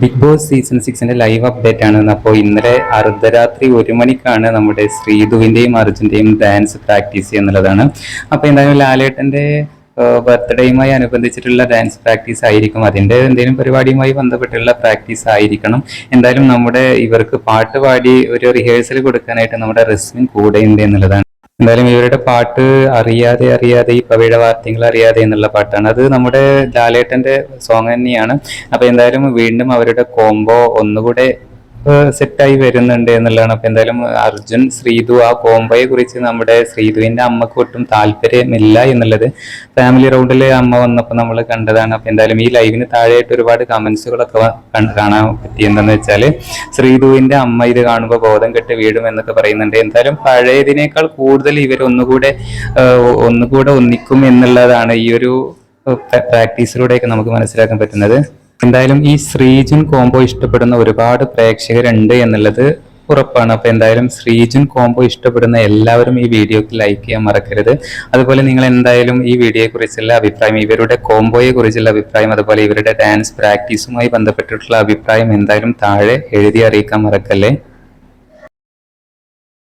Big boss season സിക്സിന്റെ live update ആണ് അപ്പോൾ ഇന്നലെ അർദ്ധരാത്രി ഒരു മണിക്കാണ് നമ്മുടെ ശ്രീധുവിന്റെയും അർജുന്റെയും ഡാൻസ് പ്രാക്ടീസ് എന്നുള്ളതാണ്. അപ്പോൾ എന്തായാലും ലാലേട്ടന്റെ ബർത്ത്ഡേയുമായി അനുബന്ധിച്ചിട്ടുള്ള ഡാൻസ് പ്രാക്ടീസ് ആയിരിക്കും. അതിന്റെ എന്തെങ്കിലും പരിപാടിയുമായി ബന്ധപ്പെട്ടുള്ള പ്രാക്ടീസ് ആയിരിക്കണം. എന്തായാലും നമ്മുടെ ഇവർക്ക് പാട്ട് പാടി ഒരു റിഹേഴ്സൽ കൊടുക്കാനായിട്ട് നമ്മുടെ റിസ്മിൻ കൂടെയുണ്ട് എന്നുള്ളതാണ്. എന്തായാലും ഇവരുടെ പാട്ട് അറിയാതെ അറിയാതെ ഈ പവയുടെ വാർത്തകൾ അറിയാതെ എന്നുള്ള പാട്ടാണ്. അത് നമ്മുടെ ലാലേട്ടന്റെ സോങ് തന്നെയാണ്. അപ്പൊ എന്തായാലും വീണ്ടും അവരുടെ കോംബോ ഒന്നുകൂടെ സെറ്റായി വരുന്നുണ്ട് എന്നുള്ളതാണ്. അപ്പൊ എന്തായാലും അർജുൻ ശ്രീതു ആ കോംബോയെ കുറിച്ച് നമ്മുടെ ശ്രീധുവിന്റെ അമ്മയ്ക്ക് ഒട്ടും താല്പര്യമില്ല എന്നുള്ളത് ഫാമിലി റൗണ്ടിൽ അമ്മ വന്നപ്പോൾ നമ്മൾ കണ്ടതാണ്. അപ്പൊ എന്തായാലും ഈ ലൈവിന് താഴെയായിട്ട് ഒരുപാട് കമന്റ്സുകളൊക്കെ കാണാൻ പറ്റി എന്താന്ന് വെച്ചാൽ ശ്രീധുവിന്റെ അമ്മ ഇത് കാണുമ്പോൾ ബോധം കെട്ട് വീടും എന്നൊക്കെ പറയുന്നുണ്ട്. എന്തായാലും പഴയതിനേക്കാൾ കൂടുതൽ ഇവർ ഒന്നുകൂടെ ഒന്നുകൂടെ ഒന്നിക്കും എന്നുള്ളതാണ് ഈ ഒരു പ്രാക്ടീസിലൂടെയൊക്കെ നമുക്ക് മനസ്സിലാക്കാൻ പറ്റുന്നത്. എന്തായാലും ഈ ശ്രീജുൻ കോംബോ ഇഷ്ടപ്പെടുന്ന ഒരുപാട് പ്രേക്ഷകരുണ്ട് എന്നുള്ളത് ഉറപ്പാണ്. അപ്പോൾ എന്തായാലും ശ്രീജുൻ കോംബോ ഇഷ്ടപ്പെടുന്ന എല്ലാവരും ഈ വീഡിയോക്ക് ലൈക്ക് ചെയ്യാൻ മറക്കരുത്. അതുപോലെ നിങ്ങൾ എന്തായാലും ഈ വീഡിയോയെക്കുറിച്ചുള്ള അഭിപ്രായം ഇവരുടെ കോംബോയെക്കുറിച്ചുള്ള അഭിപ്രായം അതുപോലെ ഇവരുടെ ഡാൻസ് പ്രാക്ടീസുമായി ബന്ധപ്പെട്ടിട്ടുള്ള അഭിപ്രായം എന്തായാലും താഴെ എഴുതി അറിയിക്കാൻ മറക്കല്ലേ?